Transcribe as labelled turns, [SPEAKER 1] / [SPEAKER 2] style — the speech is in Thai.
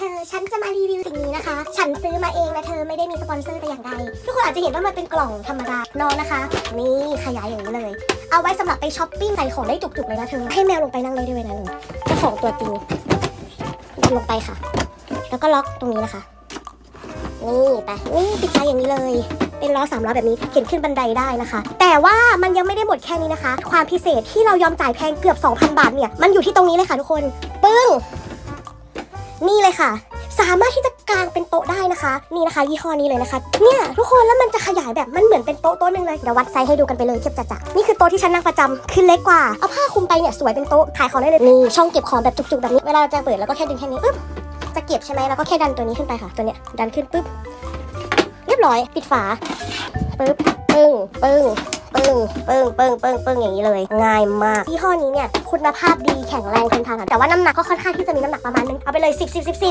[SPEAKER 1] เธอ ฉันจะมารีวิวสิ่งนี้นะคะ ฉันซื้อมาเองนะเธอไม่ได้มีสปอนเซอร์แต่อย่างใด ทุกคนอาจจะเห็นว่ามันเป็นกล่องธรรมดานอนนะคะ นี่ขยายอย่างนี้เลย เอาไว้สำหรับไปช้อปปิ้งใส่ของได้จุกๆเลยนะเธอ ให้แมวลงไปนั่งเลยด้วยนะลุงเจ้าของตัวจริงลงไปค่ะ แล้วก็ล็อกตรงนี้นะคะ นี่ไป นี่ปิดท้อย่างนี้เลย เป็นล้อสามล้อแบบนี้เข็นขึ้นบันไดได้นะคะ แต่ว่ามันยังไม่ได้หมดแค่นี้นะคะ ความพิเศษที่เรายอมจ่ายแพงเกือบ 2,000 บาทเนี่ย มันอยู่ที่ตรงนี้เลยค่ะทุกคน ปึ้ง นี่เลยค่ะ สามารถที่จะกางเป็นโต๊ะได้นะคะ นี่นะคะ ยี่ห้อนี้เลยนะคะ เนี่ยทุกคนแล้วมันจะขยายแบบมันเหมือนเป็นโต๊ะโต๊ะหนึ่งเลยเดี๋ยววัดไซส์ให้ดูกันไปเลยเทียบจัดๆนี่คือโต๊ะที่ฉันนั่งประจำคือเล็กกว่าเอาผ้าคลุมไปเนี่ยสวยเป็นโต๊ะขายของได้เลยนี่ช่องเก็บของแบบจุกๆแบบนี้เวลาเราจะเปิดแล้วก็แค่ดึงแค่นี้ปึ๊บจะเก็บใช่ไหมแล้วก็แค่ดันตัวนี้ขึ้นไปค่ะตัวเนี้ยดันขึ้นปึ๊บเรียบร้อยปิดฝาปึ๊บปึ้งปึ้ง ปึ้งปึ้งปึ้งปึ้งปึ้งอย่างนี้เลย ง่ายมากยี่ห้อนี้เนี่ยคุณภาพดีแข็งแรงทนทานแต่ว่าน้ำหนักก็ค่อนข้างที่จะมีน้ำหนักประมาณนึงเอาไปเลย 10 10 10 10